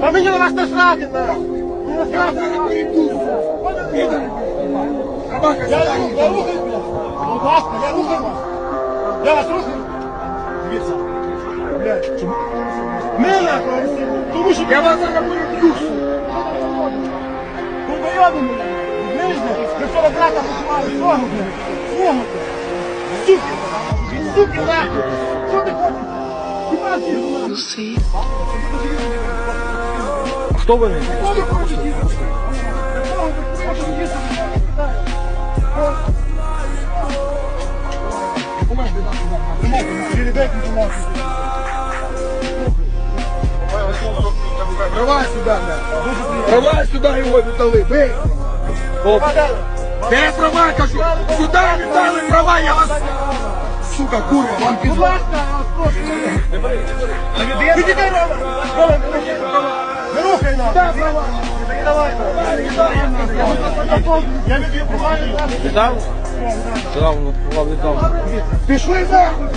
Та мені на вас насрати, на. Мені насрати. Я рухаю. Будь ласка, я рухаю вас. Я вас рухаю. Дивіться. Блядь, чому? Мене, тому що я вас зараз буду Долбойоби, блядь. Нижне, ви вчора брата покупали, свого, блядь. Свого, блядь. Суки, суки, нахуй. Що ти хочеш? Хіба ти? Хто вони? Давай сюда, бля. Давай сюда его віддали, бей. Де права, кажу? Сюди віддали права, я вас... Сука, курва, вам Будь пізно. ласка, я вас прошу. Відійди, Рома. Рома, не рухай. Не нас. Дай права. Давай. Я відбив права. Віддав? Віддав. Пішли нахуй.